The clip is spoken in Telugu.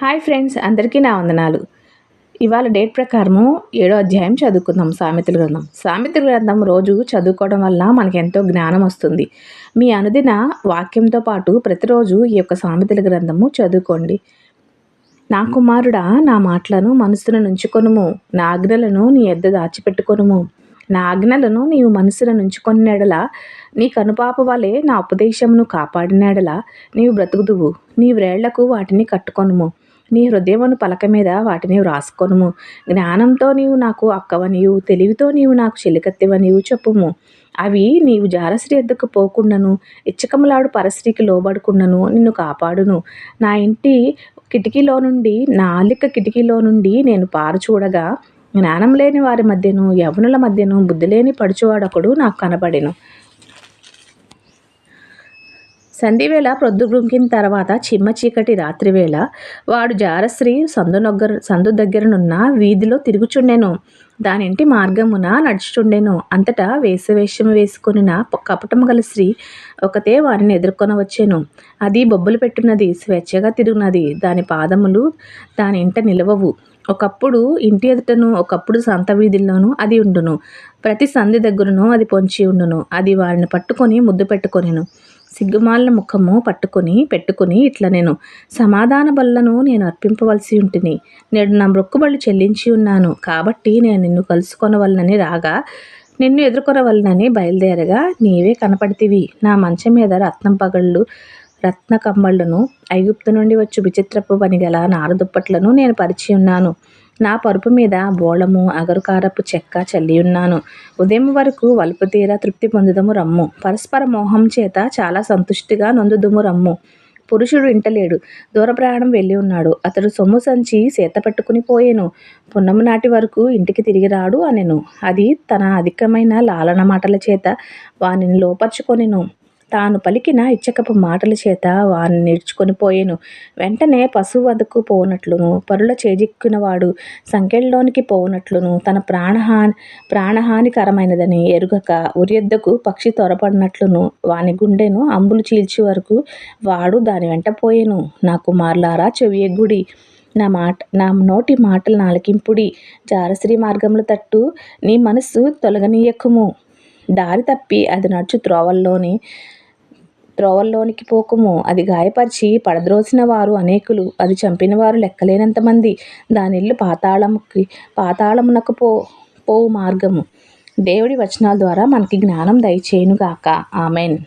హాయ్ ఫ్రెండ్స్ అందరికీ నా వందనాలు. ఇవాళ డేట్ ప్రకారము ఏడో అధ్యాయం చదువుకుందాం సామెతల గ్రంథం. సామెతల గ్రంథం రోజు చదువుకోవడం వల్ల మనకి ఎంతో జ్ఞానం వస్తుంది. మీ అనుదిన వాక్యంతో పాటు ప్రతిరోజు ఈ యొక్క సామెతల గ్రంథము చదువుకోండి. నా కుమారుడా నా మాటలను మనసును నుంచుకొనుము. నా ఆజ్ఞలను నీ ఎద్ద దాచిపెట్టుకొనుము. నా ఆజ్ఞలను నీవు మనసున నుంచుకొనినడల నీ కనుపాప వలె నా ఉపదేశమును కాపాడినడల నీవు బ్రతుకుదువు. నీ వ్రేళ్ళకు వాటిని కట్టుకొనుము. నీ హృదయమును పలక మీద వాటిని వ్రాసుకొనుము. జ్ఞానంతో నీవు నాకు అక్కవనియు తెలివితో నీవు నాకు చెలికత్తెవనియు చెప్పుము. అవి నీవు జారశ్రీ ఎద్దకు పోకుండాను ఇచ్చకములాడు పరశ్రీకి లోబడుకుండాను నిన్ను కాపాడును. నా ఇంటి కిటికీలో నుండి నాలిక కిటికీలో నుండి నేను పారు చూడగా జ్ఞానం లేని వారి మధ్యను యవనుల మధ్యను బుద్ధి లేని పడుచువాడొకడు నాకు కనబడెను. సంధివేళ ప్రొద్దుగుంకిన తర్వాత చిమ్మ చీకటి రాత్రివేళ వాడు జారశ్రీ సందు నొగ్గర సందు దగ్గరనున్న వీధిలో తిరుగుచుండెను. దానింటి మార్గమున నడుచుచుండెను. అంతటా వేషవేషము వేసుకొనిన కపటము గల స్త్రీ ఒకతే వారిని ఎదుర్కొని వచ్చాను. అది బొబ్బులు పెట్టున్నది స్వేచ్ఛగా తిరుగునది. దాని పాదములు దాని ఇంట నిలవవు. ఒకప్పుడు ఇంటి ఎదుటను ఒకప్పుడు సంత వీధుల్లోనూ అది ఉండును. ప్రతి సంధి దగ్గరను అది పొంచి ఉండును. అది వారిని పట్టుకొని ముద్దు పెట్టుకొనిను. సిగ్గుమాలిన ముఖము పట్టుకొని పెట్టుకుని ఇట్లా నేను సమాధాన బల్లను నేను అర్పింపవలసి ఉంటుంది. నేడు నా మొక్కుబళ్ళు చెల్లించి ఉన్నాను. కాబట్టి నేను నిన్ను కలుసుకొనవలనని రాగా నిన్ను ఎదుర్కొనవలనని బయలుదేరగా నీవే కనపడితివి. నా మంచం మీద రత్నం పగళ్ళు రత్న కమ్మళ్ళను ఐగుప్తు నుండి వచ్చి విచిత్రపు పనిగల నారదుప్పట్లను నేను పరిచి ఉన్నాను. నా పరుపు మీద బోళము అగరుకారపు చెక్క చల్లి ఉన్నాను ఉదయం వరకు వలుపు తీర తృప్తి పొందుదము రమ్ము. పరస్పర మోహం చేత చాలా సంతుష్టిగా నొందుదుము రమ్ము. పురుషుడు ఇంటలేడు దూర ప్రయాణం వెళ్ళి ఉన్నాడు అతడు సొమ్ము సంచి సేత పెట్టుకుని పోయేను. పున్నము నాటి వరకు ఇంటికి తిరిగి రాడు అనెను. అది తన అధికమైన లాలన మాటల చేత వానిని లోపరుచుకొనెను. తాను పలికిన ఇచ్చకపు మాటల చేత వారిని నేర్చుకొని పోయేను. వెంటనే పశువు వద్దకు పోనట్లును పరుల చేజిక్కినవాడు సంఖ్యల్లోనికి పోనట్లును తన ప్రాణహాని ప్రాణహానికరమైనదని ఎరుగక ఉరియద్దకు పక్షి త్వరపడినట్లును. వాని గుండెను అంబులు చీల్చి వరకు వాడు దాని వెంట పోయేను. నా కుమారులారా చెవియగ్గుడి. నా మాట నా నోటి మాటల నాలకింపుడి. జారశ్రీ మార్గముల తట్టు నీ మనస్సు తొలగనీయకుము. దారి తప్పి అది నడుచు త్రోవల్లోని త్రోవల్లోనికి పోకుము. అది గాయపరిచి పడద్రోసిన వారు అనేకులు. అది చంపిన వారు లెక్కలేనంతమంది దానిల్లు పాతాళముకి పాతాళమునకు పో పోవు మార్గము. దేవుడి వచనాల ద్వారా మనకి జ్ఞానం దయచేయునుగాక. ఆమెన్.